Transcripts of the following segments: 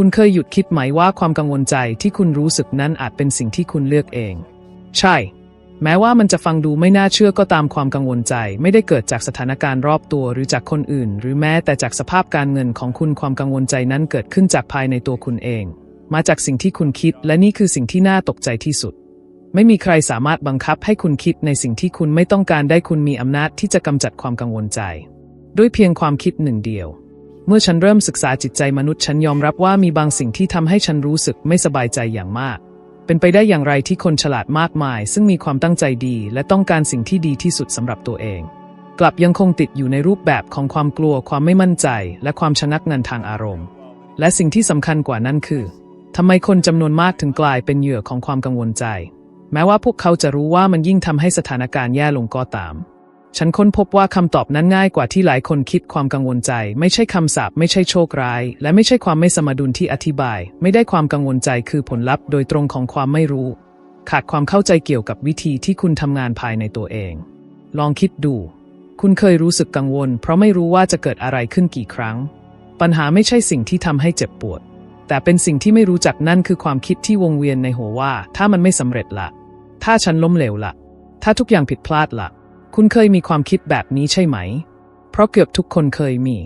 คุณเคยหยุดคิดไหมว่าความกังวลใจที่คุณรู้สึกนั้นอาจเป็นสิ่งที่คุณเลือกเอง ใช่ แม้ว่ามันจะฟังดูไม่น่าเชื่อก็ตามความกังวลใจ ไม่ได้เกิดจากสถานการณ์รอบตัวหรือจากคนอื่น หรือแม้แต่จากสภาพการเงินของคุณความกังวลใจนั้นเกิดขึ้นจากภายในตัวคุณเอง มาจากสิ่งที่คุณคิด และนี่คือสิ่งที่น่าตกใจที่สุด ไม่มีใครสามารถบังคับให้คุณคิดในสิ่งที่คุณไม่ต้องการได้คุณมีอำนาจที่จะกำจัดความกังวลใจ ด้วยเพียงความคิดหนึ่งเดียว เมื่อฉันเริ่มศึกษาจิตใจมนุษย์ฉันยอมรับว่ามีบางสิ่งที่ทำให้ฉันรู้สึกไม่สบายใจอย่างมาก เป็นไปได้อย่างไรที่คนฉลาดมากมาย ซึ่งมีความตั้งใจดี และต้องการสิ่งที่ดีที่สุดสำหรับตัวเอง กลับยังคงติดอยู่ในรูปแบบของความกลัวความไม่มั่นใจ และความชะงักงันทางอารมณ์ และสิ่งที่สำคัญกว่านั้นคือทำไมคนจำนวนมากถึงกลายเป็นเหยื่อของความกังวลใจ แม้ว่าพวกเขาจะรู้ว่ามันยิ่งทำให้สถานการณ์แย่ลงก็ตาม ฉันค้นพบว่าคำตอบนั้นง่ายกว่าที่หลายคนคิดความกังวลใจ ไม่ใช่คำสาปไม่ใช่โชคร้าย และไม่ใช่ความไม่สมดุลที่อธิบาย ไม่ได้ความกังวลใจคือผลลัพธ์โดยตรงของความไม่รู้ ขาดความเข้าใจเกี่ยวกับวิธีที่คุณทำงานภายในตัวเอง ลองคิดดู คุณเคยรู้สึกกังวล เพราะไม่รู้ว่าจะเกิดอะไรขึ้นกี่ครั้ง ปัญหาไม่ใช่สิ่งที่ทำให้เจ็บปวด แต่เป็นสิ่งที่ไม่รู้จักนั่นคือความคิดที่วงเวียนในหัวว่า ถ้ามันไม่สำเร็จละถ้าฉันล้มเหลวละถ้าทุกอย่างผิดพลาดละ คุณเคยมีความคิดแบบนี้ใช่ไหม เพราะเกือบทุกคนเคยมี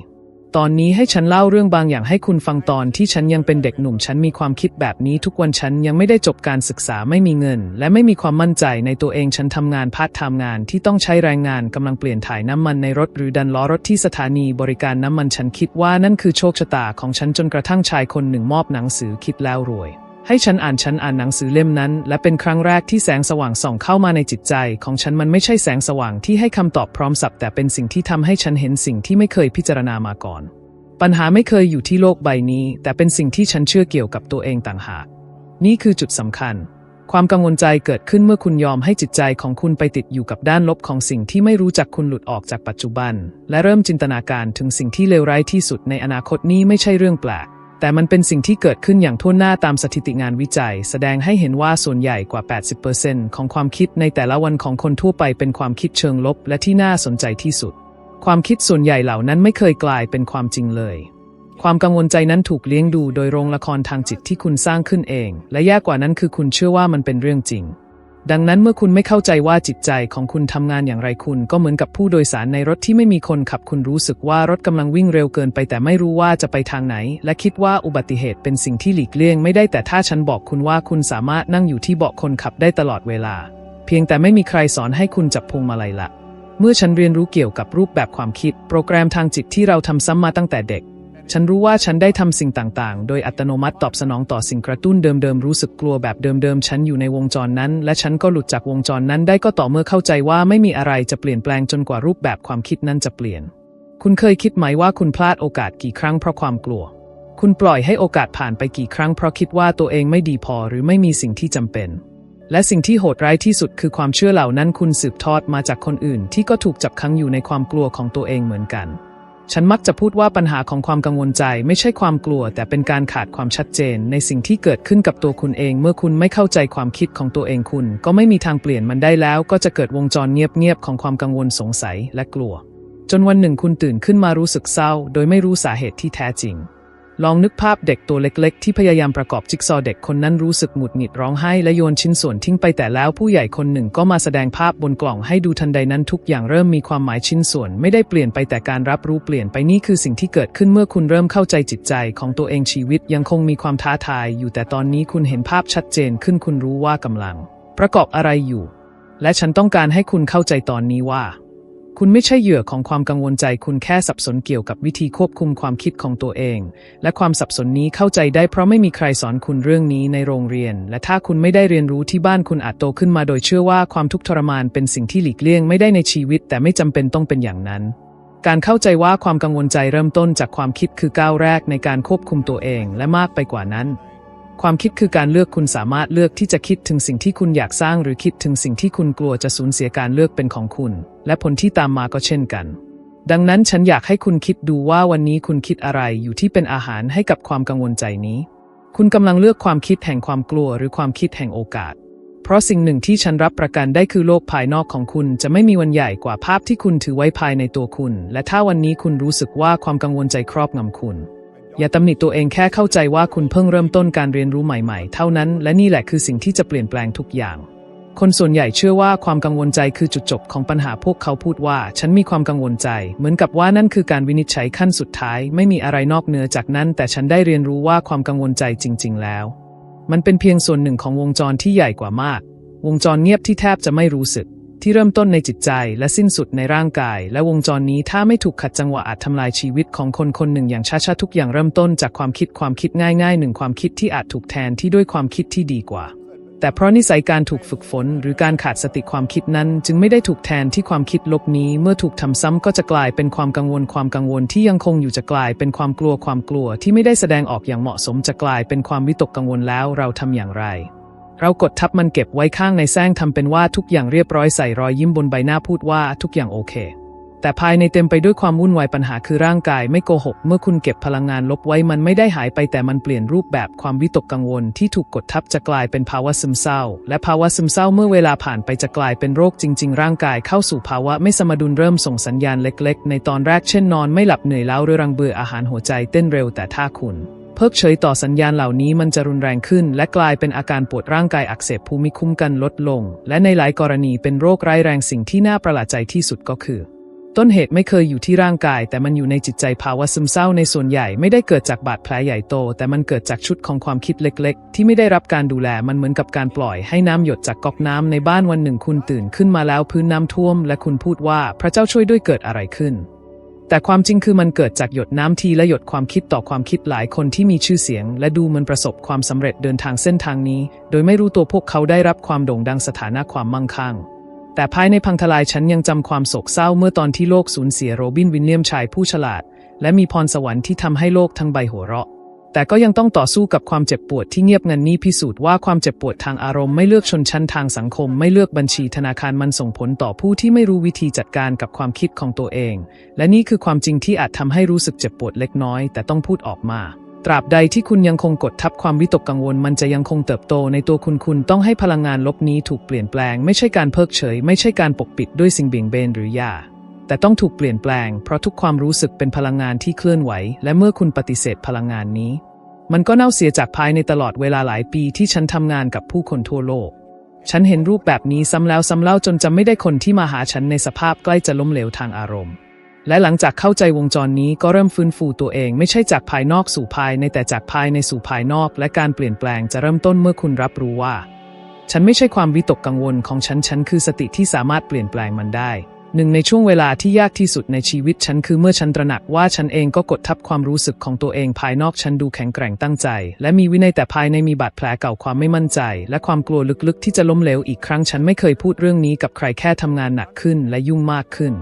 ตอนนี้ให้ฉันเล่าเรื่องบางอย่างให้คุณฟังตอนที่ฉันยังเป็นเด็กหนุ่มฉันมีความคิดแบบนี้ทุกวันฉันยังไม่ได้จบการศึกษาไม่มีเงิน และไม่มีความมั่นใจในตัวเองฉันทำงานพาร์ทไทม์งานที่ต้องใช้แรงงานกำลังเปลี่ยนถ่ายน้ำมันในรถหรือดันล้อรถที่สถานีบริการน้ำมันฉันคิดว่านั่นคือโชคชะตาของฉันจนกระทั่งชายคนหนึ่งมอบหนังสือคิดแล้วรวย ให้ฉันอ่านฉันอ่านหนังสือเล่มนั้น และเป็นครั้งแรกที่แสงสว่างส่องเข้ามาในจิตใจ ของฉันมันไม่ใช่แสงสว่างที่ให้คำตอบพร้อมสับแต่เป็นสิ่งที่ทำให้ฉันเห็นสิ่งที่ไม่เคยพิจารณามาก่อน ปัญหาไม่เคยอยู่ที่โลกใบนี้ แต่เป็นสิ่งที่ฉันเชื่อเกี่ยวกับตัวเองต่างหาก นี่คือจุดสำคัญ ความกังวลใจเกิดขึ้นเมื่อคุณยอมให้จิตใจของคุณไปติดอยู่กับด้านลบของสิ่งที่ไม่รู้จักคุณหลุดออกจากปัจจุบัน และเริ่มจินตนาการถึงสิ่งที่เลวร้ายที่สุดในอนาคตนี้ไม่ใช่เรื่องแปลก แต่มันเป็นสิ่งที่เกิดขึ้นอย่างทั่วหน้าตามสถิติงานวิจัย แสดงให้เห็นว่าส่วนใหญ่กว่า 80%ของความคิดในแต่ละวันของคนทั่วไปเป็นความคิดเชิงลบ และที่น่าสนใจที่สุด ความคิดส่วนใหญ่เหล่านั้นไม่เคยกลายเป็นความจริงเลย ความกังวลใจนั้นถูกเลี้ยงดูโดยโรงละครทางจิตที่คุณสร้างขึ้นเอง และแย่กว่านั้นคือคุณเชื่อว่ามันเป็นเรื่องจริง ดังนั้นเมื่อคุณไม่เข้าใจว่าจิตใจของคุณทำงานอย่างไรคุณ ก็เหมือนกับผู้โดยสารในรถที่ไม่มีคนขับคุณรู้สึกว่ารถกำลังวิ่งเร็วเกินไป แต่ไม่รู้ว่าจะไปทางไหน และคิดว่าอุบัติเหตุเป็นสิ่งที่หลีกเลี่ยงไม่ได้แต่ถ้าฉันบอกคุณว่าคุณสามารถนั่งอยู่ที่เบาะคนขับได้ตลอดเวลา เพียงแต่ไม่มีใครสอนให้คุณจับพวงมาลัยละเมื่อฉันเรียนรู้เกี่ยวกับรูปแบบความคิด โปรแกรมทางจิตที่เราทำซ้ำมาตั้งแต่เด็ก ฉันรู้ว่าฉันได้ทำสิ่งต่างๆ โดยอัตโนมัติตอบสนองต่อสิ่งกระตุ้นเดิมๆ รู้สึกกลัวแบบเดิมๆ ฉันอยู่ในวงจรนั้น และฉันก็หลุดจากวงจรนั้นได้ก็ต่อเมื่อเข้าใจว่าไม่มีอะไรจะเปลี่ยนแปลงจนกว่ารูปแบบความคิดนั้นจะเปลี่ยน คุณเคยคิดไหมว่าคุณพลาดโอกาสกี่ครั้งเพราะความกลัว คุณปล่อยให้โอกาสผ่านไปกี่ครั้งเพราะคิดว่าตัวเองไม่ดีพอหรือไม่มีสิ่งที่จำเป็น และสิ่งที่โหดร้ายที่สุดคือความเชื่อเหล่านั้นคุณสืบทอดมาจากคนอื่น ที่ก็ถูกจับขังอยู่ในความกลัวของตัวเองเหมือนกัน ฉันมักจะพูดว่าปัญหาของความกังวลใจไม่ใช่ความกลัว แต่เป็นการขาดความชัดเจน ในสิ่งที่เกิดขึ้นกับตัวคุณเอง เมื่อคุณไม่เข้าใจความคิดของตัวเองคุณ ก็ไม่มีทางเปลี่ยนมันได้แล้ว ก็จะเกิดวงจรเงียบๆของความกังวลสงสัยและกลัว จนวันหนึ่งคุณตื่นขึ้นมารู้สึกเศร้า โดยไม่รู้สาเหตุที่แท้จริง ลองนึกภาพเด็กตัวเล็กๆ ที่พยายามประกอบจิ๊กซอว์เด็กคนนั้นรู้สึกหงุดหงิดร้องไห้และโยนชิ้นส่วนทิ้งไปแต่แล้วผู้ใหญ่คนหนึ่งก็มาแสดงภาพบนกล่องให้ดูทันใดนั้นทุกอย่างเริ่มมีความหมายชิ้นส่วนไม่ได้เปลี่ยนไปแต่การรับรู้เปลี่ยนไปนี่คือสิ่งที่เกิดขึ้นเมื่อคุณเริ่มเข้าใจจิตใจของตัวเองชีวิตยังคงมีความท้าทายอยู่แต่ตอนนี้คุณเห็นภาพชัดเจนขึ้นคุณรู้ว่ากำลัง ประกอบอะไรอยู่ และฉันต้องการให้คุณเข้าใจตอนนี้ว่า คุณไม่ใช่เหยื่อของความกังวลใจ คุณแค่สับสนเกี่ยวกับวิธีควบคุมความคิดของตัวเอง และความสับสนนี้เข้าใจได้เพราะไม่มีใครสอนคุณเรื่องนี้ในโรงเรียน และถ้าคุณไม่ได้เรียนรู้ที่บ้านคุณอาจโตขึ้นมาโดยเชื่อว่าความทุกข์ทรมานเป็นสิ่งที่หลีกเลี่ยงไม่ได้ในชีวิต แต่ไม่จำเป็นต้องเป็นอย่างนั้นการเข้าใจว่าความกังวลใจเริ่มต้นจากความคิดคือก้าวแรกในการควบคุมตัวเองและมากไปกว่านั้น ความคิดคือการเลือกคุณสามารถเลือกที่จะคิดถึงสิ่งที่คุณอยากสร้าง หรือคิดถึงสิ่งที่คุณกลัวจะสูญเสียการเลือกเป็นของคุณ และผลที่ตามมาก็เช่นกัน ดังนั้นฉันอยากให้คุณคิดดูว่าวันนี้คุณคิดอะไรอยู่ที่เป็นอาหารให้กับความกังวลใจนี้ คุณกำลังเลือกความคิดแห่งความกลัว หรือความคิดแห่งโอกาส เพราะสิ่งหนึ่งที่ฉันรับประกันได้คือโลกภายนอกของคุณจะไม่มีวันใหญ่กว่าภาพที่คุณถือไว้ภายในตัวคุณ และถ้าวันนี้คุณรู้สึกว่าความกังวลใจครอบงำคุณ อย่าตำหนิตัวเองแค่เข้าใจว่าคุณเพิ่งเริ่มต้นการเรียนรู้ใหม่ๆ เท่านั้น และนี่แหละคือสิ่งที่จะเปลี่ยนแปลงทุกอย่าง คนส่วนใหญ่เชื่อว่าความกังวลใจคือจุดจบของปัญหาพวกเขาพูดว่า ฉันมีความกังวลใจ เหมือนกับว่านั่นคือการวินิจฉัยขั้นสุดท้าย ไม่มีอะไรนอกเหนือจากนั้น แต่ฉันได้เรียนรู้ว่าความกังวลใจจริง ๆ แล้ว มันเป็นเพียงส่วนหนึ่งของวงจรที่ใหญ่กว่ามาก วงจรเงียบที่แทบจะไม่รู้สึก ที่เริ่มต้นในจิตใจและสิ้นสุดในร่างกาย และวงจรนี้ถ้าไม่ถูกขัดจังหวะอาจทำลายชีวิตของคนคนหนึ่งอย่างช้าๆทุกอย่างเริ่มต้นจากความคิดความคิดง่ายๆหนึ่งความคิดที่อาจถูกแทนที่ด้วยความคิดที่ดีกว่า แต่เพราะนิสัยการถูกฝึกฝน หรือการขาดสติความคิดนั้น จึงไม่ได้ถูกแทนที่ความคิดลบนี้ เมื่อถูกทำซ้ำก็จะกลายเป็นความกังวลความกังวลที่ยังคงอยู่จะกลายเป็นความกลัวความกลัวที่ไม่ได้แสดงออกอย่างเหมาะสมจะกลายเป็นความวิตกกังวลแล้วเราทำอย่างไร เรากดทับมันเก็บไว้ข้างในแซงทำเป็นว่าทุกอย่างเรียบร้อยใส่รอยยิ้มบนใบหน้าพูดว่าทุกอย่างโอเค แต่ภายในเต็มไปด้วยความวุ่นวายปัญหาคือร่างกายไม่โกหก เมื่อคุณเก็บพลังงานลบไว้มันไม่ได้หายไปแต่มันเปลี่ยนรูปแบบความวิตกกังวลที่ถูกกดทับจะกลายเป็นภาวะซึมเศร้า และภาวะซึมเศร้าเมื่อเวลาผ่านไปจะกลายเป็นโรคจริง ๆ ร่างกายเข้าสู่ภาวะไม่สมดุลเริ่มส่งสัญญาณเล็ก ๆ ในตอนแรกเช่นนอนไม่หลับเหนื่อยล้าเรื้อรังเบื่ออาหารหัวใจเต้นเร็วแต่ถ้าคุณ เพิกเฉยต่อสัญญาณเหล่านี้มันจะรุนแรงขึ้น และกลายเป็นอาการปวดร่างกายอักเสบภูมิคุ้มกันลดลง และในหลายกรณีเป็นโรคร้ายแรงสิ่งที่น่าประหลาดใจที่สุดก็คือ ต้นเหตุไม่เคยอยู่ที่ร่างกาย แต่มันอยู่ในจิตใจภาวะซึมเศร้าในส่วนใหญ่ไม่ได้เกิดจากบาดแผลใหญ่โต แต่มันเกิดจากชุดของความคิดเล็ก ๆ ที่ไม่ได้รับการดูแลมันเหมือนกับการปล่อยให้น้ำหยดจากก๊อกน้ำในบ้านวันหนึ่งคุณตื่นขึ้นมาแล้วพื้นน้ำท่วม และคุณพูดว่าพระเจ้าช่วยด้วยเกิดอะไรขึ้น แต่ความจริงคือมันเกิดจากหยดน้ำทีและหยดความคิดต่อความคิดหลายคนที่มีชื่อเสียง และดูเหมันประสบความสำเร็จเดินทางเส้นทางนี้ โดยไม่รู้ตัวพวกเขาได้รับความโด่งดังสถานะความมั่งคั่งแต่ภายในพังทลายฉันยังจำความโศกเศร้าเมื่อตอนที่โลกสูญเสียโรบินวินเลียมชายผู้ฉลาด และมีพรสวรรค์ที่ทำให้โลกทั้งใบหัวเราะ แต่ก็ยังต้องต่อสู้กับความเจ็บปวดที่เงียบงันนี้พิสูจน์ว่าความเจ็บปวดทางอารมณ์ไม่เลือกชนชั้นทางสังคม ไม่เลือกบัญชีธนาคารมันส่งผลต่อผู้ที่ไม่รู้วิธีจัดการกับความคิดของตัวเอง และนี่คือความจริงที่อาจทำให้รู้สึกเจ็บปวดเล็กน้อย แต่ต้องพูดออกมา ตราบใดที่คุณยังคงกดทับความวิตกกังวล มันจะยังคงเติบโตในตัวคุณคุณต้องให้พลังงานลบนี้ถูกเปลี่ยนแปลง ไม่ใช่การเพิกเฉย ไม่ใช่การปกปิดด้วยสิ่งเบี่ยงเบนหรือยา แต่ต้องถูกเปลี่ยนแปลง เพราะทุกความรู้สึกเป็นพลังงานที่เคลื่อนไหว และเมื่อคุณปฏิเสธพลังงานนี้ มันก็เน่าเสียจากภายในตลอดเวลาหลายปีที่ฉันทำงานกับผู้คนทั่วโลก ฉันเห็นรูปแบบนี้ซ้ำแล้วซ้ำเล่าจนจำไม่ได้คนที่มาหาฉันในสภาพใกล้จะล้มเหลวทางอารมณ์ และหลังจากเข้าใจวงจรนี้ก็เริ่มฟื้นฟูตัวเองไม่ใช่จากภายนอกสู่ภายในแต่จากภายในสู่ภายนอก และการเปลี่ยนแปลงจะเริ่มต้นเมื่อคุณรับรู้ว่า ฉันไม่ใช่ความวิตกกังวลของฉันฉันคือสติที่สามารถเปลี่ยนแปลงมันได้ หนึ่งในช่วงเวลาที่ยากที่สุดในชีวิตฉันคือเมื่อฉันตระหนักว่าฉันเองก็กดทับความรู้สึกของตัวเองภายนอกฉันดูแข็งแกร่งตั้งใจ และมีวินัยแต่ภายในมีบาดแผลเก่าความไม่มั่นใจ และความกลัวลึกๆ ที่จะล้มเหลวอีกครั้งฉันไม่เคยพูดเรื่องนี้กับใครแค่ทำงานหนักขึ้นและยุ่งมากขึ้น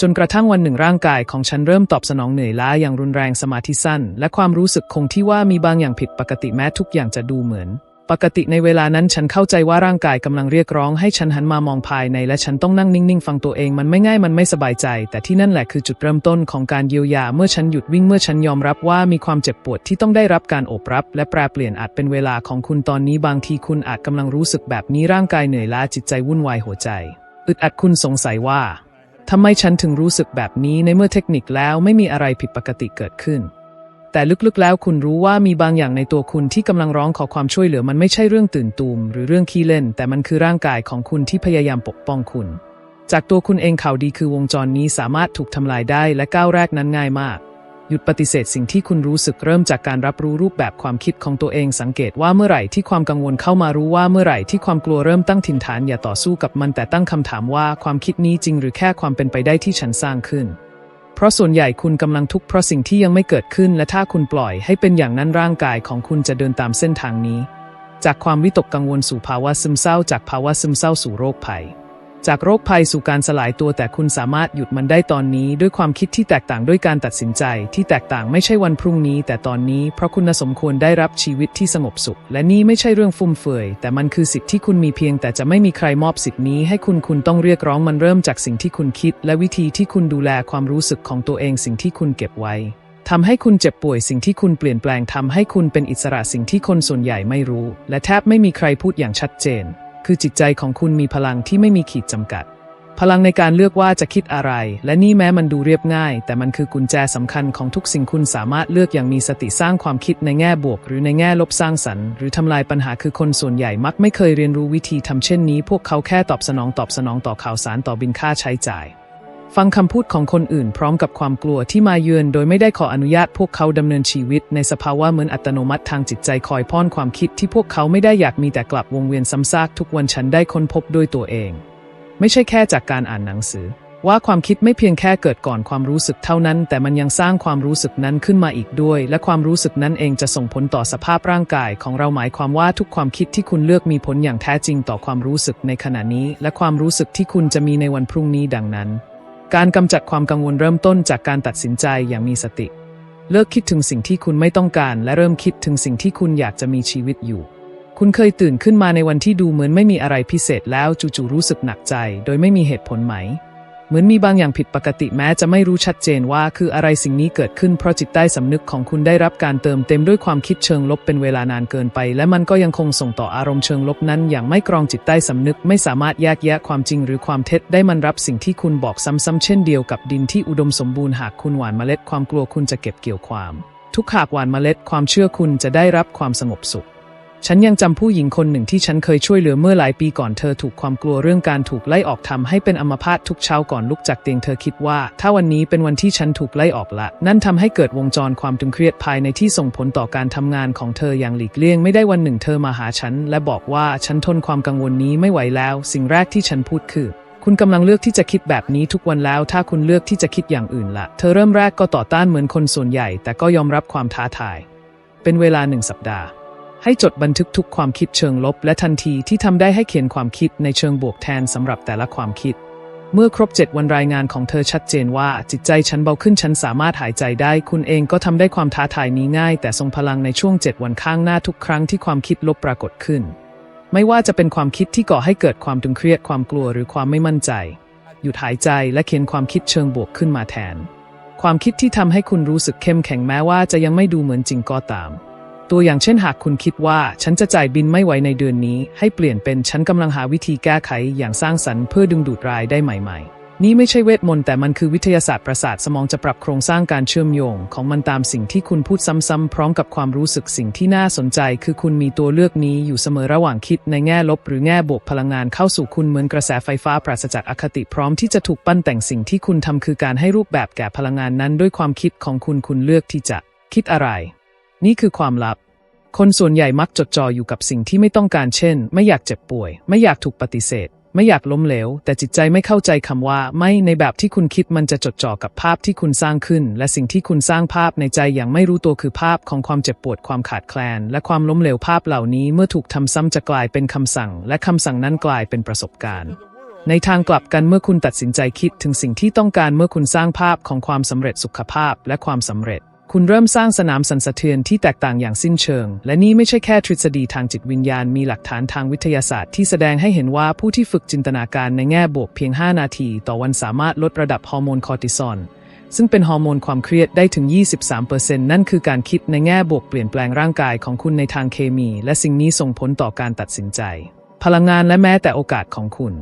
จนกระทั่งวันหนึ่งร่างกายของฉันเริ่มตอบสนองเหนื่อยล้าอย่างรุนแรงสมาธิสั้น และความรู้สึกคงที่ว่ามีบางอย่างผิดปกติแม้ทุกอย่างจะดูเหมือน ปกติในเวลานั้นฉันเข้าใจว่าร่างกายกำลังเรียกร้องให้ฉันหันมามองภายในและฉันต้องนั่งนิ่งๆ ฟังตัวเองมันไม่ง่ายมันไม่สบายใจ แต่ที่นั่นแหละคือจุดเริ่มต้นของการเยียวยา เมื่อฉันหยุดวิ่งเมื่อฉันยอมรับว่ามีความเจ็บปวดที่ต้องได้รับการโอบรับ และแปรเปลี่ยนอาจเป็นเวลาของคุณตอนนี้บางทีคุณอาจกำลังรู้สึกแบบนี้ร่างกายเหนื่อยล้าจิตใจวุ่นวายหัวใจอึดอัดคุณสงสัยว่าทำไมฉันถึงรู้สึกแบบนี้ในเมื่อเทคนิคแล้วไม่มีอะไรผิดปกติเกิดขึ้น แต่ลึกๆแล้วคุณรู้ว่ามีบางอย่างในตัวคุณที่กำลังร้องขอความช่วยเหลือมันไม่ใช่เรื่องตื่นตูมหรือเรื่องขี้เล่น แต่มันคือร่างกายของคุณที่พยายามปกป้องคุณ จากตัวคุณเองข่าวดีคือวงจรนี้สามารถถูกทำลายได้และก้าวแรกนั้นง่ายมาก หยุดปฏิเสธสิ่งที่คุณรู้สึกเริ่มจากการรับรู้รูปแบบความคิดของตัวเองสังเกตว่าเมื่อไหร่ที่ความกังวลเข้ามารู้ว่าเมื่อไหร่ที่ความกลัวเริ่มตั้งถิ่นฐานอย่าต่อสู้กับมันแต่ตั้งคำถามว่าความคิดนี้จริงหรือแค่ความเป็นไปได้ที่ฉันสร้างขึ้น เพราะส่วนใหญ่คุณกำลังทุกข์เพราะสิ่งที่ยังไม่เกิดขึ้น และถ้าคุณปล่อยให้เป็นอย่างนั้นร่างกายของคุณจะเดินตามเส้นทางนี้ จากความวิตกกังวลสู่ภาวะซึมเศร้า จากภาวะซึมเศร้าสู่โรคภัย จากโรคภัยสู่การสลายตัวแต่คุณสามารถหยุดมันได้ตอนนี้ ด้วยความคิดที่แตกต่างด้วยการตัดสินใจ ที่แตกต่างไม่ใช่วันพรุ่งนี้ แต่ตอนนี้เพราะคุณสมควรได้รับชีวิตที่สงบสุข และนี่ไม่ใช่เรื่องฟุ่มเฟือย แต่มันคือสิทธิ์ที่คุณมีเพียง แต่จะไม่มีใครมอบสิทธินี้ ให้คุณคุณต้องเรียกร้องมันเริ่มจากสิ่งที่คุณคิด และวิธีที่คุณดูแลความรู้สึกของตัวเองสิ่งที่คุณเก็บไว้ทำให้คุณเจ็บป่วยสิ่งที่คุณเปลี่ยนแปลงทำให้คุณเป็นอิสระสิ่งที่คนส่วนใหญ่ไม่รู้ และแทบไม่มีใครพูดอย่างชัดเจน คือจิตใจของคุณมีพลังที่ไม่มีขีดจำกัด พลังในการเลือกว่าจะคิดอะไร และนี่แม้มันดูเรียบง่าย แต่มันคือกุญแจสำคัญของทุกสิ่งคุณสามารถเลือกอย่างมีสติสร้างความคิดในแง่บวก หรือในแง่ลบสร้างสรรค์หรือทำลายปัญหาคือคนส่วนใหญ่มักไม่เคยเรียนรู้วิธีทำเช่นนี้ พวกเขาแค่ตอบสนองตอบสนองต่อข่าวสารต่อบินค่าใช้จ่าย ฟังคำพูดของคนอื่นพร้อมกับความกลัวที่มาเยือนโดยไม่ได้ขออนุญาตพวกเขาดำเนินชีวิตในสภาวะเหมือนอัตโนมัติทางจิตใจคอยป้อนความคิดที่พวกเขาไม่ได้อยากมีแต่กลับวงเวียนซ้ำซากทุกวันฉันได้ค้นพบด้วยตัวเอง ไม่ใช่แค่จากการอ่านหนังสือ ว่าความคิดไม่เพียงแค่เกิดก่อนความรู้สึกเท่านั้น แต่มันยังสร้างความรู้สึกนั้นขึ้นมาอีกด้วย และความรู้สึกนั้นเองจะส่งผลต่อสภาพร่างกาย ของเราหมายความว่าทุกความคิดที่คุณเลือกมีผลอย่างแท้จริงต่อความรู้สึกในขณะนี้ และความรู้สึกที่คุณจะมีในวันพรุ่งนี้ดังนั้น การกำจัดความกังวลเริ่มต้นจากการตัดสินใจอย่างมีสติ เลิกคิดถึงสิ่งที่คุณไม่ต้องการ และเริ่มคิดถึงสิ่งที่คุณอยากจะมีชีวิตอยู่ คุณเคยตื่นขึ้นมาในวันที่ดูเหมือนไม่มีอะไรพิเศษแล้วจู่ๆรู้สึกหนักใจ โดยไม่มีเหตุผลไหม เหมือนมีบางอย่างผิดปกติแม้จะไม่รู้ชัดเจนว่าคืออะไรสิ่งนี้เกิดขึ้นเพราะจิตใต้สำนึกของคุณได้รับการเติมเต็มด้วยความคิดเชิงลบเป็นเวลานานเกินไป และมันก็ยังคงส่งต่ออารมณ์เชิงลบนั้น อย่างไม่กรองจิตใต้สำนึกไม่สามารถแยกแยะความจริงหรือความเท็จได้มันรับสิ่งที่คุณบอกซ้ำๆเช่นเดียวกับดินที่อุดมสมบูรณ์หากคุณหว่านเมล็ดความกลัวคุณจะเก็บเกี่ยวความ ทุกหากหว่านเมล็ดความเชื่อคุณจะได้รับความสงบสุข ฉันยังจำผู้หญิงคนหนึ่งที่ฉันเคยช่วยเหลือเมื่อหลายปีก่อนเธอถูกความกลัวเรื่องการถูกไล่ออกทำให้เป็นอัมพาตทุกเช้าก่อนลุกจากเตียงเธอคิดว่า ถ้าวันนี้เป็นวันที่ฉันถูกไล่ออกละ นั่นทำให้เกิดวงจรความตึงเครียดภายในที่ส่งผลต่อการทำงานของเธออย่างหลีกเลี่ยงไม่ได้วันหนึ่งเธอมาหาฉัน และบอกว่าฉันทนความกังวลนี้ไม่ไหวแล้ว สิ่งแรกที่ฉันพูดคือคุณกำลังเลือกที่จะคิดแบบนี้ทุกวันแล้ว ถ้าคุณเลือกที่จะคิดอย่างอื่นละเธอเริ่มแรกก็ต่อต้านเหมือนคนส่วนใหญ่ แต่ก็ยอมรับความท้าทาย เป็นเวลาหนึ่งสัปดาห์ ให้จดบันทึกทุกความคิดเชิงลบ และทันทีที่ทำได้ให้เขียนความคิดในเชิงบวกแทนสำหรับแต่ละความคิด เมื่อครบ 7 วันรายงานของเธอชัดเจนว่าจิตใจฉันเบาขึ้นฉันสามารถหายใจได้ คุณเองก็ทำได้ความท้าทายนี้ง่าย แต่ทรงพลังในช่วง 7 วันข้างหน้าทุกครั้งที่ความคิดลบปรากฏขึ้น ไม่ว่าจะเป็นความคิดที่ก่อให้เกิดความตึงเครียดความกลัวหรือความไม่มั่นใจ หยุดหายใจและเขียนความคิดเชิงบวกขึ้นมาแทน ความคิดที่ทำให้คุณรู้สึกเข้มแข็งแม้ว่าจะยังไม่ดูเหมือนจริงก็ตาม ตัวอย่างเช่นหากคุณคิดว่า ฉันจะจ่ายบินไม่ไหวในเดือนนี้ ให้เปลี่ยนเป็นฉันกำลังหาวิธีแก้ไขอย่างสร้างสรรค์เพื่อดึงดูดรายได้ใหม่ๆ นี่ไม่ใช่เวทมนต์แต่มันคือวิทยาศาสตร์ประสาทสมองจะปรับโครงสร้างการเชื่อมโยง ของมันตามสิ่งที่คุณพูดซ้ำๆพร้อมกับความรู้สึกสิ่งที่น่าสนใจ คือคุณมีตัวเลือกนี้อยู่เสมอระหว่างคิดในแง่ลบ หรือแง่บวกพลังงานเข้าสู่คุณเหมือนกระแสไฟฟ้าปราศจากอคติพร้อมที่จะถูกปั้นแต่งสิ่งที่คุณทำคือการให้รูปแบบแก่พลังงานนั้น ด้วยความคิดของคุณคุณเลือกที่จะ คิดอะไร นี่คือความลับ คนส่วนใหญ่มักจดจ่ออยู่กับสิ่งที่ไม่ต้องการเช่น ไม่อยากเจ็บป่วย ไม่อยากถูกปฏิเสธ ไม่อยากล้มเหลว แต่จิตใจไม่เข้าใจคำว่า ไม่ในแบบที่คุณคิดมันจะจดจ่อกับภาพที่คุณสร้างขึ้น และสิ่งที่คุณสร้างภาพในใจอย่างไม่รู้ตัวคือภาพของความเจ็บปวดความขาดแคลน และความล้มเหลวภาพเหล่านี้เมื่อถูกทำซ้ำจะกลายเป็นคำสั่ง และคำสั่งนั้นกลายเป็นประสบการณ์ในทางกลับกันเมื่อคุณตัดสินใจคิดถึงสิ่งที่ต้องการเมื่อคุณสร้างภาพของความสำเร็จสุขภาพและความสำเร็จ คุณเริ่มสร้างสนามสั่นสะเทือนที่แตกต่างอย่างสิ้นเชิง และนี่ไม่ใช่แค่ทฤษฎีทางจิตวิญญาณ มีหลักฐานทางวิทยาศาสตร์ที่แสดงให้เห็นว่าผู้ที่ฝึกจินตนาการในแง่บวกเพียง 5 นาที ต่อวันสามารถลดระดับฮอร์โมนคอร์ติซอลซึ่งเป็นฮอร์โมนความเครียดได้ถึง 23%นั่นคือการคิดในแง่บวกเปลี่ยนแปลงร่างกายของคุณในทางเคมี และสิ่งนี้ส่งผลต่อการตัดสินใจ พลังงานและแม้แต่โอกาสของคุณ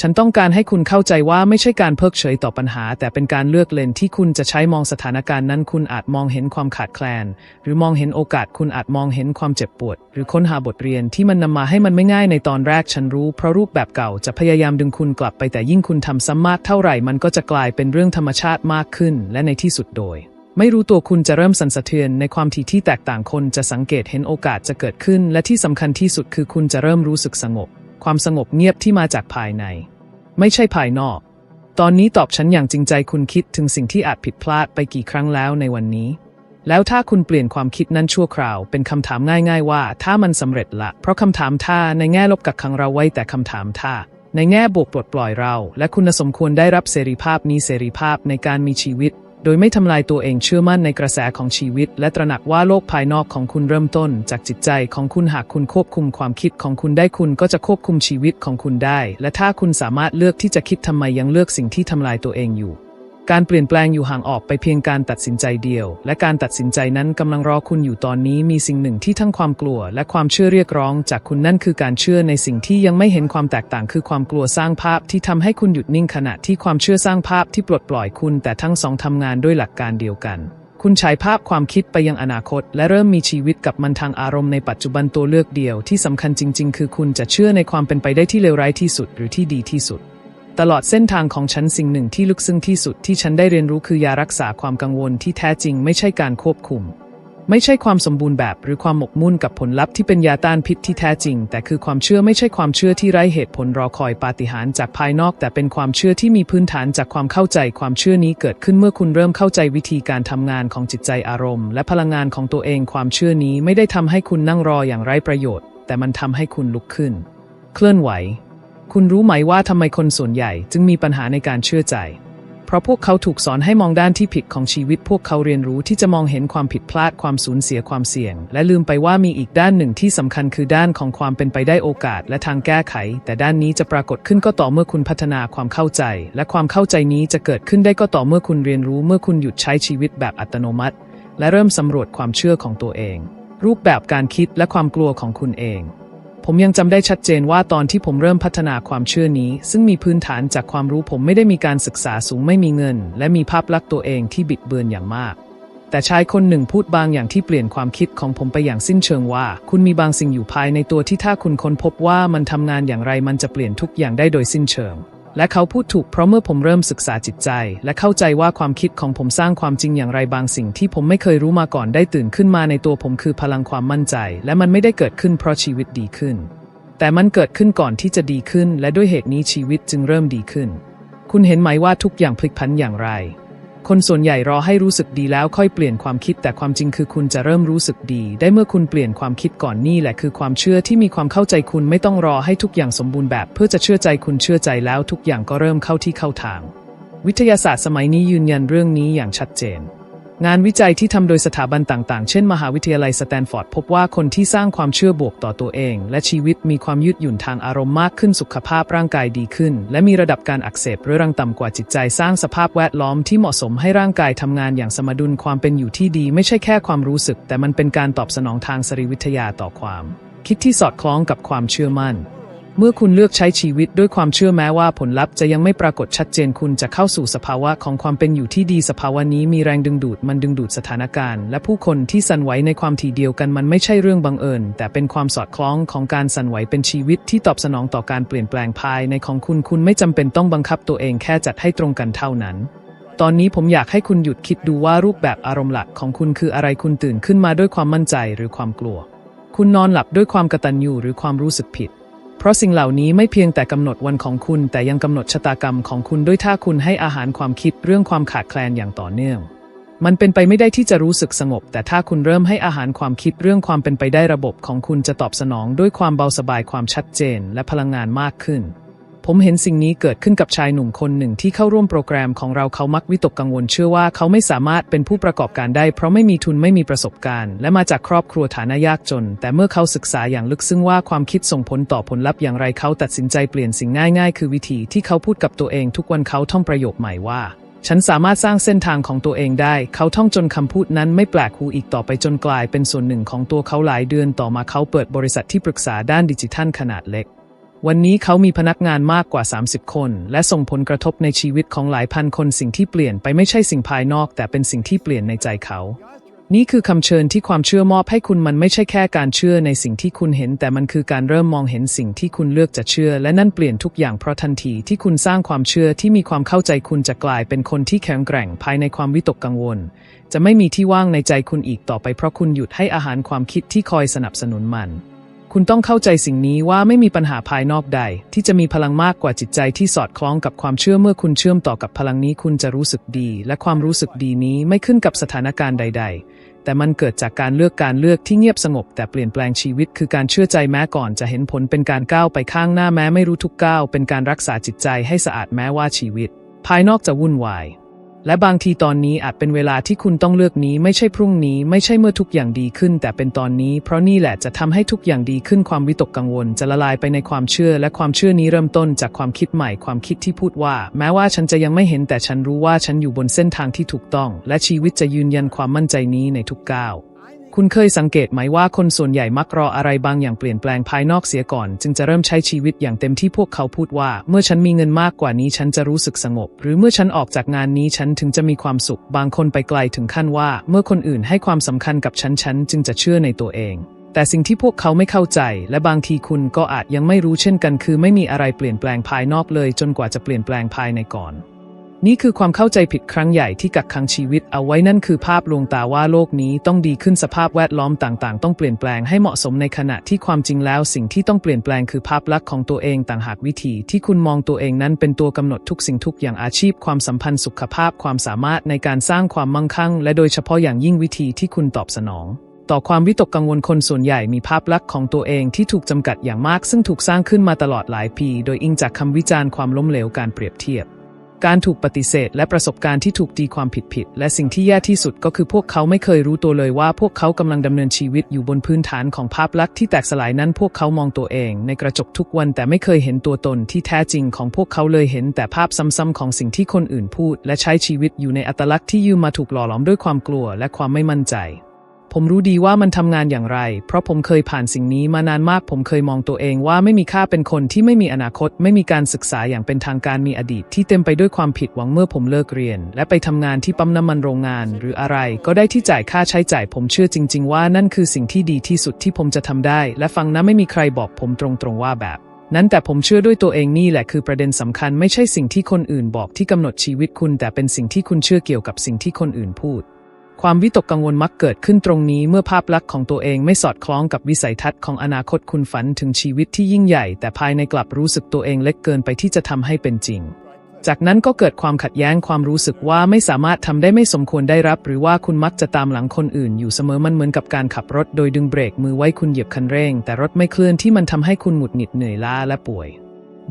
ฉันต้องการให้คุณเข้าใจว่าไม่ใช่การเพิกเฉยต่อปัญหา แต่เป็นการเลือกเลนที่คุณจะใช้มองสถานการณ์นั้น คุณอาจมองเห็นความขาดแคลน หรือมองเห็นโอกาสคุณอาจมองเห็นความเจ็บปวด หรือค้นหาบทเรียนที่มันนำมาให้มันไม่ง่ายในตอนแรกฉันรู้ เพราะรูปแบบเก่าจะพยายามดึงคุณกลับไปแต่ยิ่งคุณทำซ้ำมากเท่าไหร่มันก็จะกลายเป็นเรื่องธรรมชาติมากขึ้น และในที่สุดโดยไม่รู้ตัวคุณจะเริ่มสั่นสะเทือนในความถี่ที่แตกต่างคนจะสังเกตเห็นโอกาสจะเกิดขึ้น และที่สำคัญที่สุดคือคุณจะเริ่มรู้สึกสงบ ความสงบเงียบที่มาจากภายใน ไม่ใช่ภายนอก ตอนนี้ตอบฉันอย่างจริงใจคุณคิดถึงสิ่งที่อาจผิดพลาดไปกี่ครั้งแล้วในวันนี้ แล้วถ้าคุณเปลี่ยนความคิดนั้นชั่วคราว เป็นคำถามง่าย ๆ ว่า ถ้ามันสำเร็จละ เพราะคำถามท่าในแง่ลบกักขังเราไว้แต่คำถามท่าในแง่บวกปลดปล่อยเรา และคุณสมควรได้รับเสรีภาพนี้เสรีภาพในการมีชีวิต โดยไม่ทำลายตัวเองเชื่อมั่นในกระแสของชีวิต และตระหนักว่าโลกภายนอกของคุณเริ่มต้น จากจิตใจของคุณหากคุณควบคุมความคิดของคุณได้คุณก็จะควบคุมชีวิตของคุณได้ และถ้าคุณสามารถเลือกที่จะคิดทำไมยังเลือกสิ่งที่ทำลายตัวเองอยู่ การเปลี่ยนแปลงอยู่ห่างออกไปเพียงการตัดสินใจเดียว และการตัดสินใจนั้นกำลังรอคุณอยู่ตอนนี้มีสิ่งหนึ่งที่ทั้งความกลัว และความเชื่อเรียกร้อง จากคุณนั่นคือการเชื่อในสิ่งที่ยังไม่เห็นความแตกต่าง คือความกลัวสร้างภาพที่ทำให้คุณหยุดนิ่งขณะที่ความเชื่อสร้างภาพที่ปลดปล่อยคุณ แต่ทั้งสองทำงานด้วยหลักการเดียวกัน คุณฉายภาพความคิดไปยังอนาคต และเริ่มมีชีวิตกับมันทางอารมณ์ในปัจจุบันตัวเลือกเดียวที่สำคัญจริง ๆ คือคุณจะเชื่อในความเป็นไปได้ที่เลวร้ายที่สุดหรือที่ดีที่สุด ตลอดเส้นทางของฉันสิ่งหนึ่งที่ลึกซึ้งที่สุดที่ฉันได้เรียนรู้คือยารักษาความกังวลที่แท้จริงไม่ใช่การควบคุม ไม่ใช่ความสมบูรณ์แบบหรือความหมกมุ่นกับผลลัพธ์ที่เป็นยาต้านพิษที่แท้จริง แต่คือความเชื่อไม่ใช่ความเชื่อที่ไร้เหตุผลรอคอยปาฏิหาริย์จากภายนอก แต่เป็นความเชื่อที่มีพื้นฐานจากความเข้าใจ ความเชื่อนี้เกิดขึ้นเมื่อคุณเริ่มเข้าใจวิธีการทำงานของจิตใจอารมณ์ และพลังงานของตัวเอง ความเชื่อนี้ไม่ได้ทำให้คุณนั่งรออย่างไร้ประโยชน์ แต่มันทำให้คุณลุกขึ้น เคลื่อนไหว คุณรู้ไหมว่าทำไมคนส่วนใหญ่จึงมีปัญหาในการเชื่อใจ เพราะพวกเขาถูกสอนให้มองด้านที่ผิดของชีวิต พวกเขาเรียนรู้ที่จะมองเห็นความผิดพลาดความสูญเสียความเสี่ยง และลืมไปว่ามีอีกด้านหนึ่งที่สำคัญคือด้านของความเป็นไปได้โอกาส และทางแก้ไข แต่ด้านนี้จะปรากฏขึ้นก็ต่อเมื่อคุณพัฒนาความเข้าใจ และความเข้าใจนี้จะเกิดขึ้นได้ก็ต่อเมื่อคุณเรียนรู้เมื่อคุณหยุดใช้ชีวิตแบบอัตโนมัติ และเริ่มสำรวจความเชื่อของตัวเอง รูปแบบการคิดและความกลัวของคุณเอง ผมยังจำได้ชัดเจนว่าตอนที่ผมเริ่มพัฒนาความเชื่อนี้ ซึ่งมีพื้นฐานจากความรู้ผมไม่ได้มีการศึกษาสูงไม่มีเงิน และมีภาพลักษณ์ตัวเองที่บิดเบือนอย่างมาก แต่ชายคนหนึ่งพูดบางอย่างที่เปลี่ยนความคิดของผมไปอย่างสิ้นเชิงว่า คุณมีบางสิ่งอยู่ภายในตัวที่ถ้าคุณค้นพบว่ามันทำงานอย่างไรมันจะเปลี่ยนทุกอย่างได้โดยสิ้นเชิง และเขาพูดถูกเพราะเมื่อผมเริ่มศึกษาจิตใจ และเข้าใจว่าความคิดของผมสร้างความจริงอย่างไรบางสิ่งที่ผมไม่เคยรู้มาก่อนได้ตื่นขึ้นมาในตัวผมคือพลังความมั่นใจ และมันไม่ได้เกิดขึ้นเพราะชีวิตดีขึ้น แต่มันเกิดขึ้นก่อนที่จะดีขึ้น และด้วยเหตุนี้ชีวิตจึงเริ่มดีขึ้น คุณเห็นไหมว่าทุกอย่างพลิกผันอย่างไร คนส่วนใหญ่รอให้รู้สึกดีแล้วค่อยเปลี่ยนความคิด แต่ความจริงคือคุณจะเริ่มรู้สึกดี ได้เมื่อคุณเปลี่ยนความคิดก่อนนี่แหละคือความเชื่อที่มีความเข้าใจคุณไม่ต้องรอให้ทุกอย่างสมบูรณ์แบบ เพื่อจะเชื่อใจคุณเชื่อใจแล้วทุกอย่างก็เริ่มเข้าที่เข้าทาง วิทยาศาสตร์สมัยนี้ยืนยันเรื่องนี้อย่างชัดเจน งานวิจัยที่ทำโดยสถาบันต่างๆ เช่น มหาวิทยาลัยสแตนฟอร์ดพบว่าคนที่สร้างความเชื่อบวกต่อตัวเอง และชีวิตมีความยืดหยุ่นทางอารมณ์มากขึ้นสุขภาพร่างกายดีขึ้น และมีระดับการอักเสบเรื้อรังต่ำกว่าจิตใจสร้างสภาพแวดล้อมที่เหมาะสมให้ร่างกายทำงานอย่างสมดุลความเป็นอยู่ที่ดี ไม่ใช่แค่ความรู้สึก แต่มันเป็นการตอบสนองทางสรีวิทยาต่อความ คิดที่สอดคล้องกับความเชื่อมั่น เมื่อคุณเลือกใช้ชีวิตด้วยความเชื่อแม้ว่าผลลัพธ์จะยังไม่ปรากฏชัดเจนคุณจะเข้าสู่สภาวะของความเป็นอยู่ที่ดีสภาวะนี้มีแรงดึงดูดมันดึงดูดสถานการณ์ และผู้คนที่สั่นไหวในความถี่เดียวกันมันไม่ใช่เรื่องบังเอิญ แต่เป็นความสอดคล้องของการสั่นไหวเป็นชีวิตที่ตอบสนองต่อการเปลี่ยนแปลงภายในของคุณคุณไม่จำเป็นต้องบังคับตัวเองแค่จัดให้ตรงกันเท่านั้นตอนนี้ผมอยากให้คุณหยุดคิดดูว่ารูปแบบอารมณ์หลักของคุณคืออะไรคุณตื่นขึ้นมาด้วยความมั่นใจหรือความกลัว คุณนอนหลับด้วยความกตัญญูหรือความรู้สึกผิด เพราะสิ่งเหล่านี้ไม่เพียงแต่กำหนดวันของคุณ แต่ยังกำหนดชะตากรรมของคุณด้วยถ้าคุณให้อาหารความคิดเรื่องความขาดแคลนอย่างต่อเนื่อง มันเป็นไปไม่ได้ที่จะรู้สึกสงบ แต่ถ้าคุณเริ่มให้อาหารความคิดเรื่องความเป็นไปได้ระบบของคุณจะตอบสนองด้วยความเบาสบายความชัดเจน และพลังงานมากขึ้น ผมเห็นสิ่งนี้เกิดขึ้นกับชายหนุ่มคนหนึ่งที่เข้าร่วมโปรแกรมของเราเขามักวิตกกังวลเชื่อว่าเขาไม่สามารถเป็นผู้ประกอบการได้ เพราะไม่มีทุนไม่มีประสบการณ์ และมาจากครอบครัวฐานะยากจน แต่เมื่อเขาศึกษาอย่างลึกซึ้งว่าความคิดส่งผลต่อผลลัพธ์อย่างไรเขาตัดสินใจเปลี่ยนสิ่งง่ายๆ คือวิธีที่เขาพูดกับตัวเองทุกวันเขาท่องประโยคใหม่ว่าฉันสามารถสร้างเส้นทางของตัวเองได้ เขาท่องจนคำพูดนั้นไม่แปลกหูอีกต่อไปจนกลายเป็นส่วนหนึ่งของตัวเขาหลายเดือนต่อมาเขาเปิดบริษัทที่ปรึกษาด้านดิจิทัลขนาดเล็ก วันนี้เขามีพนักงานมากกว่า 30 คน และส่งผลกระทบในชีวิตของหลายพันคนสิ่งที่เปลี่ยนไปไม่ใช่สิ่งภายนอก แต่เป็นสิ่งที่เปลี่ยนในใจเขา นี่คือคำเชิญที่ความเชื่อมอบให้คุณมันไม่ใช่แค่การเชื่อในสิ่งที่คุณเห็น แต่มันคือการเริ่มมองเห็นสิ่งที่คุณเลือกจะเชื่อ และนั่นเปลี่ยนทุกอย่างเพราะทันทีที่คุณสร้างความเชื่อที่มีความเข้าใจคุณจะกลายเป็นคนที่แข็งแกร่งภายในความวิตกกังวล จะไม่มีที่ว่างในใจคุณอีกต่อไปเพราะคุณหยุดให้อาหารความคิดที่คอยสนับสนุนมัน คุณต้องเข้าใจสิ่งนี้ว่าไม่มีปัญหาภายนอกใด ที่จะมีพลังมากกว่าจิตใจที่สอดคล้องกับความเชื่อเมื่อคุณเชื่อมต่อกับพลังนี้คุณจะรู้สึกดี และความรู้สึกดีนี้ไม่ขึ้นกับสถานการณ์ใด ๆ แต่มันเกิดจากการเลือกการเลือกที่เงียบสงบ แต่เปลี่ยนแปลงชีวิต คือการเชื่อใจแม้ก่อนจะเห็นผลเป็นการก้าวไปข้างหน้าแม้ไม่รู้ทุกก้าวเป็นการรักษาจิตใจให้สะอาดแม้ว่าชีวิต ภายนอกจะวุ่นวาย และบางทีตอนนี้อาจเป็นเวลาที่คุณต้องเลือกนี้ไม่ใช่พรุ่งนี้ไม่ใช่เมื่อทุกอย่างดีขึ้น แต่เป็นตอนนี้ เพราะนี่แหละจะทำให้ทุกอย่างดีขึ้นความวิตกกังวล จะละลายไปในความเชื่อ และความเชื่อนี้เริ่มต้นจากความคิดใหม่ความคิดที่พูดว่า แม้ว่าฉันจะยังไม่เห็นแต่ฉันรู้ว่าฉันอยู่บนเส้นทางที่ถูกต้อง และชีวิตจะยืนยันความมั่นใจนี้ในทุกก้าว คุณเคยสังเกตไหมว่าคนส่วนใหญ่มักรออะไรบางอย่างเปลี่ยนแปลงภายนอกเสียก่อน จึงจะเริ่มใช้ชีวิตอย่างเต็มที่พวกเขาพูดว่า เมื่อฉันมีเงินมากกว่านี้ฉันจะรู้สึกสงบ หรือเมื่อฉันออกจากงานนี้ฉันถึงจะมีความสุข บางคนไปไกลถึงขั้นว่า เมื่อคนอื่นให้ความสำคัญกับฉันฉันจึงจะเชื่อในตัวเองแต่สิ่งที่พวกเขาไม่เข้าใจ และบางทีคุณก็อาจยังไม่รู้เช่นกัน คือไม่มีอะไรเปลี่ยนแปลงภายนอกเลย จนกว่าจะเปลี่ยนแปลงภายในก่อน นี่คือความเข้าใจผิดครั้งใหญ่ที่กักขังชีวิตเอาไว้นั่นคือภาพลวงตาว่าโลกนี้ต้องดีขึ้นสภาพแวดล้อมต่างๆ ต้องเปลี่ยนแปลงให้เหมาะสมในขณะที่ความจริงแล้ว สิ่งที่ต้องเปลี่ยนแปลงคือภาพลักษณ์ของตัวเองต่างหากวิธี ที่คุณมองตัวเองนั้นเป็นตัวกำหนดทุกสิ่งทุกอย่างอาชีพ ความสัมพันธ์สุขภาพ ความสามารถในการสร้างความมั่งคั่ง และโดยเฉพาะอย่างยิ่งวิธีที่คุณตอบสนองต่อความวิตกกังวลคนส่วนใหญ่มีภาพลักษณ์ของตัวเองที่ถูกจำกัดอย่างมาก ซึ่งถูกสร้างขึ้นมาตลอดหลายปี โดยอิงจากคำวิจารณ์ความล้มเหลวการเปรียบเทียบ การถูกปฏิเสธและประสบการณ์ที่ถูกตีความผิดๆและสิ่งที่แย่ที่สุดก็คือพวกเขาไม่เคยรู้ตัวเลยว่าพวกเขากำลังดำเนินชีวิตอยู่บนพื้นฐานของภาพลักษณ์ที่แตกสลายนั้นพวกเขามองตัวเอง ในกระจกทุกวันแต่ไม่เคยเห็นตัวตนที่แท้จริงของพวกเขาเลยเห็นแต่ภาพซ้ำๆของสิ่งที่คนอื่นพูด และใช้ชีวิตอยู่ในอัตลักษณ์ที่ยืมมาถูกหล่อหลอมด้วยความกลัวและความไม่มั่นใจ ผมรู้ดีว่ามันทำงานอย่างไร เพราะผมเคยผ่านสิ่งนี้มานานมาก ผมเคยมองตัวเองว่าไม่มีค่าเป็นคนที่ไม่มีอนาคต ไม่มีการศึกษาอย่างเป็นทางการมีอดีต ที่เต็มไปด้วยความผิดหวังเมื่อผมเลิกเรียน และไปทำงานที่ปั๊มน้ำมันโรงงาน หรืออะไรก็ได้ที่จ่ายค่าใช้จ่าย ผมเชื่อจริง ๆ ว่านั่นคือสิ่งที่ดีที่สุดที่ผมจะทำได้ และฟังนะไม่มีใครบอกผมตรงๆว่าแบบนั้นแต่ผมเชื่อด้วยตัวเองนี่แหละคือประเด็นสำคัญไม่ใช่สิ่งที่คนอื่นบอกที่กำหนดชีวิตคุณ แต่เป็นสิ่งที่คุณเชื่อเกี่ยวกับสิ่งที่คนอื่นพูด ความวิตกกังวลมักเกิดขึ้นตรงนี้เมื่อภาพลักษณ์ของตัวเองไม่สอดคล้องกับวิสัยทัศน์ของอนาคตคุณฝันถึงชีวิตที่ยิ่งใหญ่ แต่ภายในกลับรู้สึกตัวเองเล็กเกินไปที่จะทำให้เป็นจริง จากนั้นก็เกิดความขัดแย้งความรู้สึกว่าไม่สามารถทำได้ไม่สมควรได้รับ หรือว่าคุณมักจะตามหลังคนอื่น อยู่เสมอมันเหมือนกับการขับรถโดยดึงเบรกมือไว้คุณเหยียบคันเร่ง แต่รถไม่เคลื่อนที่มันทำให้คุณหงุดหงิดเหนื่อยล้าและป่วย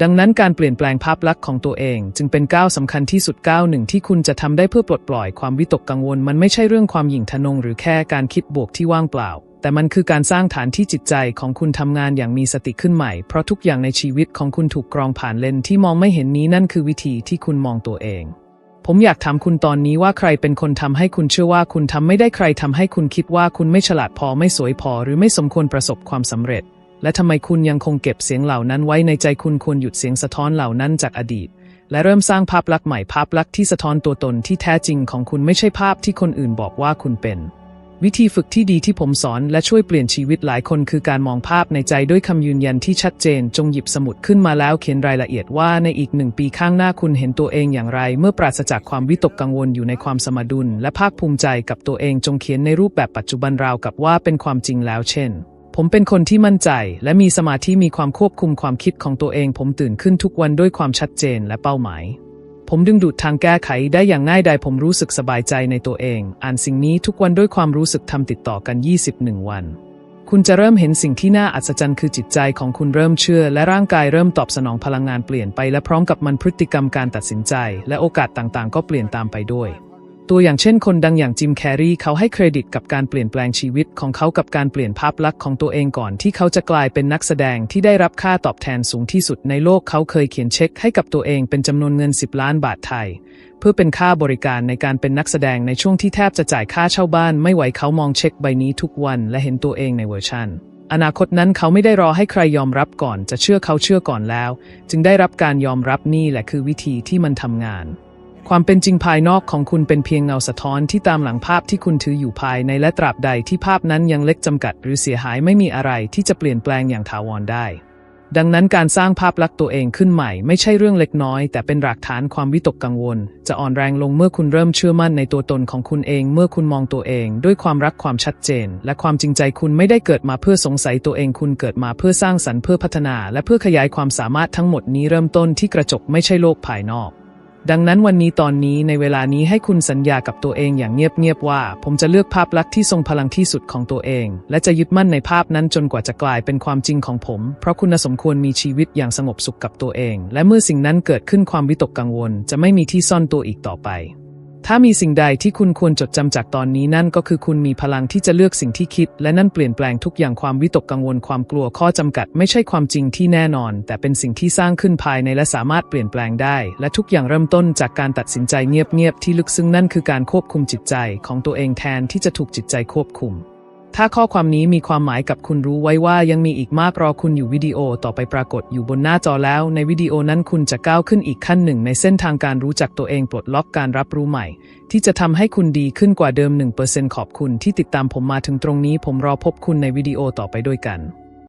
ดังนั้นการเปลี่ยนแปลงภาพลักษณ์ของตัวเอง จึงเป็นก้าวสำคัญที่สุดก้าวหนึ่งที่คุณจะทำได้เพื่อปลดปล่อยความวิตกกังวล มันไม่ใช่เรื่องความหยิ่งทะนง หรือแค่การคิดบวกที่ว่างเปล่า แต่มันคือการสร้างฐานที่จิตใจของคุณทำงานอย่างมีสติขึ้นใหม่ เพราะทุกอย่างในชีวิตของคุณถูกกรองผ่านเลนที่มองไม่เห็นนี้นั่นคือวิธีที่คุณมองตัวเอง ผมอยากถามคุณตอนนี้ว่าใครเป็นคนทำให้คุณเชื่อว่าคุณทำไม่ได้ใครทำให้คุณคิดว่าคุณไม่ฉลาดพอไม่สวยพอ หรือไม่สมควรประสบความสำเร็จ และทำไมคุณยังคงเก็บเสียงเหล่านั้นไว้ในใจคุณควรหยุดเสียงสะท้อนเหล่านั้นจากอดีต และเริ่มสร้างภาพลักษณ์ใหม่ภาพลักษณ์ที่สะท้อนตัวตนที่แท้จริงของคุณไม่ใช่ภาพที่คนอื่นบอกว่าคุณเป็น วิธีฝึกที่ดีที่ผมสอนและช่วยเปลี่ยนชีวิตหลายคนคือการมองภาพในใจด้วยคำยืนยันที่ชัดเจน จงหยิบสมุดขึ้นมาแล้วเขียนรายละเอียดว่าในอีกหนึ่งปีข้างหน้าคุณเห็นตัวเองอย่างไร เมื่อปราศจากความวิตกกังวลอยู่ในความสมดุล และภาคภูมิใจกับตัวเองจงเขียนในรูปแบบปัจจุบันราวกับว่าเป็นความจริงแล้วเช่น ผมเป็นคนที่มั่นใจ และมีสมาธิมีความควบคุมความคิดของตัวเอง ผมตื่นขึ้นทุกวันด้วยความชัดเจนและเป้าหมาย ผมดึงดูดทางแก้ไขได้อย่างง่ายดายผมรู้สึกสบายใจในตัวเอง อ่านสิ่งนี้ทุกวันด้วยความรู้สึกทำติดต่อกัน 21 วัน คุณจะเริ่มเห็นสิ่งที่น่าอัศจรรย์คือจิตใจของคุณเริ่มเชื่อ และร่างกายเริ่มตอบสนองพลังงานเปลี่ยนไป และพร้อมกับมันพฤติกรรมการตัดสินใจ และโอกาสต่างๆ ก็เปลี่ยนตามไปด้วย ตัวอย่างเช่นคนดังอย่างจิมแคร์รีเขาให้เครดิตกับการเปลี่ยนแปลงชีวิตของเขากับการเปลี่ยนภาพลักษณ์ของตัวเองก่อนที่เขาจะกลายเป็นนักแสดงที่ได้รับค่าตอบแทนสูงที่สุดในโลกเขาเคยเขียนเช็คให้กับตัวเองเป็นจำนวนเงิน 10 ล้านบาทไทย เพื่อเป็นค่าบริการในการเป็นนักแสดงในช่วงที่แทบจะจ่ายค่าเช่าบ้าน ไม่ไหวเขามองเช็คใบนี้ทุกวันและเห็นตัวเองในเวอร์ชันอนาคตนั้นเขาไม่ได้รอให้ใครยอมรับก่อน จะเชื่อเขาเชื่อก่อนแล้ว จึงได้รับการยอมรับนี่แหละคือวิธีที่มันทำงาน ความเป็นจริงภายนอกของคุณเป็นเพียงเงาสะท้อนที่ตามหลังภาพที่คุณถืออยู่ภายในและตราบใดที่ภาพนั้นยังเล็กจำกัด หรือเสียหายไม่มีอะไรที่จะเปลี่ยนแปลงอย่างถาวรได้ ดังนั้นการสร้างภาพลักษณ์ตัวเองขึ้นใหม่ไม่ใช่เรื่องเล็กน้อย แต่เป็นรากฐานความวิตกกังวล จะอ่อนแรงลงเมื่อคุณเริ่มเชื่อมั่นในตัวตนของคุณเอง เมื่อคุณมองตัวเอง ด้วยความรักความชัดเจน และความจริงใจคุณไม่ได้เกิดมาเพื่อสงสัยตัวเองคุณเกิดมาเพื่อสร้างสรรค์เพื่อพัฒนา และเพื่อขยายความสามารถทั้งหมดนี้เริ่มต้นที่กระจกไม่ใช่โลกภายนอก ดังนั้นวันนี้ตอนนี้ในเวลานี้ให้คุณสัญญากับตัวเองอย่างเงียบๆว่า ผมจะเลือกภาพลักษณ์ที่ทรงพลังที่สุดของตัวเอง และจะยึดมั่นในภาพนั้นจนกว่าจะกลายเป็นความจริงของผม เพราะคุณสมควรมีชีวิตอย่างสงบสุขกับตัวเอง และเมื่อสิ่งนั้นเกิดขึ้นความวิตกกังวล จะไม่มีที่ซ่อนตัวอีกต่อไป ถ้ามีสิ่งใดที่คุณควรจดจำจากตอนนี้นั่นก็คือคุณมีพลังที่จะเลือกสิ่งที่คิด และนั่นเปลี่ยนแปลงทุกอย่างความวิตกกังวลความกลัวข้อจำกัด ไม่ใช่ความจริงที่แน่นอน แต่เป็นสิ่งที่สร้างขึ้นภายในและสามารถเปลี่ยนแปลงได้ และทุกอย่างเริ่มต้นจากการตัดสินใจเงียบๆที่ลึกซึ้งนั่นคือการควบคุมจิตใจของตัวเองแทนที่จะถูกจิตใจควบคุม ถ้าข้อความนี้มีความหมายกับคุณรู้ไว้ว่ายังมีอีกมากรอคุณอยู่วิดีโอต่อไปปรากฏอยู่บนหน้าจอแล้ว ในวิดีโอนั้นคุณจะก้าวขึ้นอีกขั้นหนึ่ง ในเส้นทางการรู้จักตัวเองปลดล็อกการรับรู้ใหม่ ที่จะทำให้คุณดีขึ้นกว่าเดิม 1%ขอบคุณที่ติดตามผมมาถึงตรงนี้ ผมรอพบคุณในวิดีโอต่อไปด้วยกัน